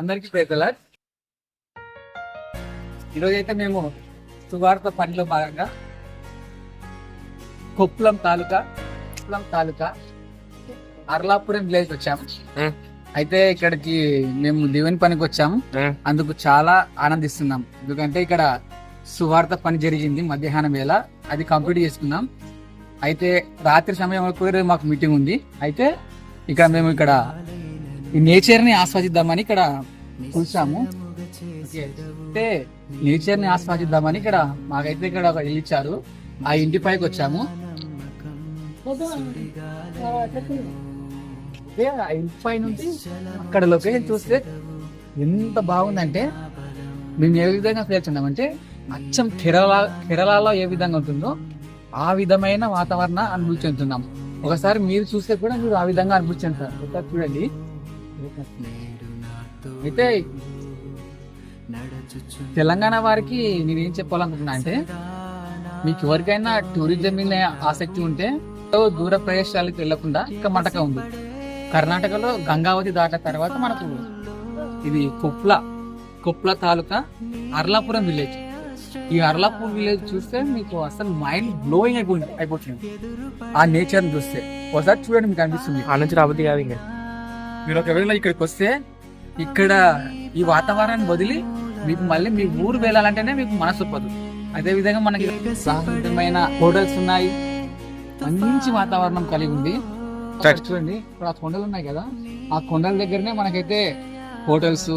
అందరికీ పేదల ఈరోజు అయితే మేము సువార్త పనిలో భాగంగా కొప్పులం తాలూకా కొప్పులం తాలూకా అర్లాపురం విలేజ్ వచ్చాము. అయితే ఇక్కడికి మేము దేవుని పనికి వచ్చాము. అందుకు చాలా ఆనందిస్తున్నాం. ఎందుకంటే ఇక్కడ సువార్త పని జరిగింది మధ్యాహ్నం వేళ. అది కంప్లీట్ చేసుకున్నాం. అయితే రాత్రి సమయంలో కూడా మాకు మీటింగ్ ఉంది. అయితే ఇక్కడ మేము ఇక్కడ ఈ నేచర్ని ఆస్వాదిద్దామని ఇక్కడ కూర్చాము అంటే నేచర్ని ఆస్వాదిద్దామని ఇక్కడ మాకైతే ఇక్కడ ఒక ఇల్లు ఇచ్చారు. ఆ ఇంటి పైకి వచ్చాము. ఆ ఇంటి పై నుంచి అక్కడ లొకేషన్ చూస్తే ఎంత బాగుందంటే మేము ఏ విధంగా పేర్చున్నామంటే అచ్చం కేరళ కేరళలో ఏ విధంగా ఉంటుందో ఆ విధమైన వాతావరణ అనుభూతి చెందుతున్నాం. ఒకసారి మీరు చూస్తే కూడా మీరు ఆ విధంగా అనుభూతి చెందుతారు. ఒకసారి చూడండి. అయితే తెలంగాణ వారికి నేనేం చెప్పాలనుకుంటున్నా అంటే మీకు ఎవరికైనా టూరిజం మీద ఆసక్తి ఉంటే దూర ప్రదేశాలకు వెళ్ళకుండా ఇక మటక ఉంది. కర్ణాటకలో గంగావతి దాటిన తర్వాత మనకు ఇది కొప్ల కొప్ల తాలూకా అర్లాపురం విలేజ్. ఈ అర్లాపూర్ విలేజ్ చూస్తే మీకు అసలు మైండ్ బ్లోయింగ్ అయిపోయింది అయిపోతుంది. ఆ నేచర్ చూస్తే. ఒకసారి చూడండి మీకు అనిపిస్తుంది. ఆ నుంచి రాబోద్ది కాదు ఇంకా. మీరు ఒకవేళ ఇక్కడికి వస్తే ఇక్కడ ఈ వాతావరణాన్ని వదిలి మీకు మళ్ళీ మీ ఊరు వెళ్ళాలంటేనే మీకు మనసు ఒప్పదు. అదే విధంగా మనకి సాహసమైన హోటల్స్ ఉన్నాయి. మంచి వాతావరణం కలిగి ఉంది. చూడండి ఇప్పుడు ఆ కొండలు ఉన్నాయి కదా. ఆ కొండల దగ్గరనే మనకైతే హోటల్స్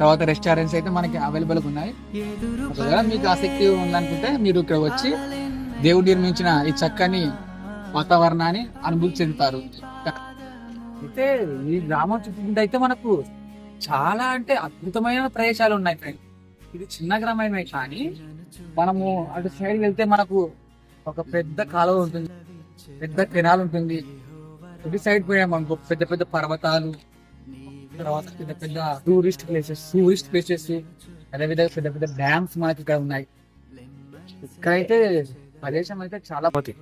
తర్వాత రెస్టారెంట్స్ అయితే మనకి అవైలబుల్ ఉన్నాయి. ఒకవేళ మీకు ఆసక్తి ఉందనుకుంటే మీరు ఇక్కడ వచ్చి దేవుడు నిర్మించిన ఈ చక్కని వాతావరణాన్ని అనుభూతి చెందుతారు. అయితే ఈ గ్రామం చుట్టూ అయితే మనకు చాలా అంటే అద్భుతమైన ప్రదేశాలు ఉన్నాయి ఫ్రెండ్. ఇది చిన్న గ్రామమే కానీ మనము అటు సైడ్ వెళ్తే మనకు ఒక పెద్ద కాలువ ఉంటుంది పెద్ద కెనాల్ ఉంటుంది. ఇటు సైడ్ పోయాము అనుకో పెద్ద పెద్ద పర్వతాలు తర్వాత పెద్ద పెద్ద టూరిస్ట్ ప్లేసెస్ టూరిస్ట్ ప్లేసెస్ అదేవిధంగా పెద్ద పెద్ద డ్యామ్స్ మనకి ఇక్కడ ఉన్నాయి. ఇక్కడైతే ప్రదేశం అయితే చాలా పోతే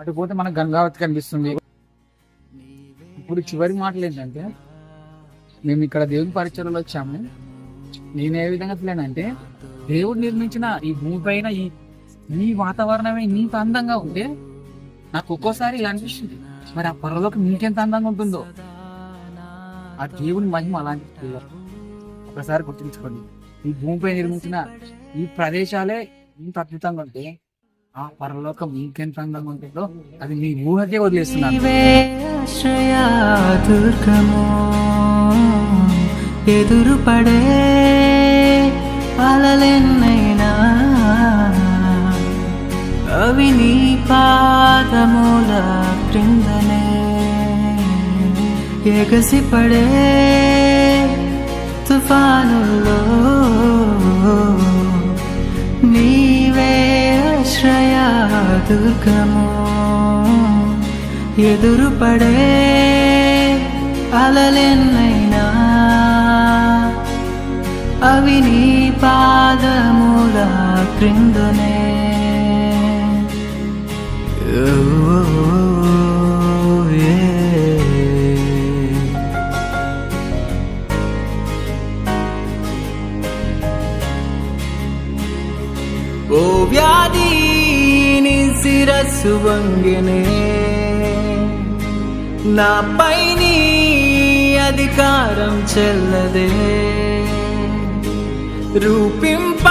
అటు పోతే మనకు గంగావతి కనిపిస్తుంది. ఇప్పుడు చివరి మాటలు ఏంటంటే మేము ఇక్కడ దేవుని పరిచయంలో వచ్చాము. నేను ఏ విధంగా ఫీల్ అంటే దేవుడు నిర్మించిన ఈ భూమి పైన ఈ ఈ వాతావరణమే ఇంత అందంగా ఉంటే నాకు ఒక్కోసారి ఇలా అనిపిస్తుంది. మరి ఆ పరలోకం ఇంకెంత అందంగా ఉంటుందో? ఆ దేవుని మహిమ అలాంటి ఒకసారి గుర్తుంచుకోండి. ఈ భూమిపై నిర్మించిన ఈ ప్రదేశాలే ఇంత అద్భుతంగా ఉంటే ఆ పరలోకం ఇంకెంత అందంగా ఉంటుందో అది మీ ఊహకే వదిలేస్తున్నాను. దుర్గము ఎదురు పడే అలలెన్నైనా. అవి నీ పాదముల క్రిందనే. ఎగసి పడే తుఫానుల్లో దుర్గము ఎదురుపడే అలలెన్నైనా. అవి నీ పాదముల క్రిందునే. ఓ, వ్యాధి ఓ వ్యాధి నీ శిరస్సు వంగినే నాపై అధికారం చెల్లదే. రూపింప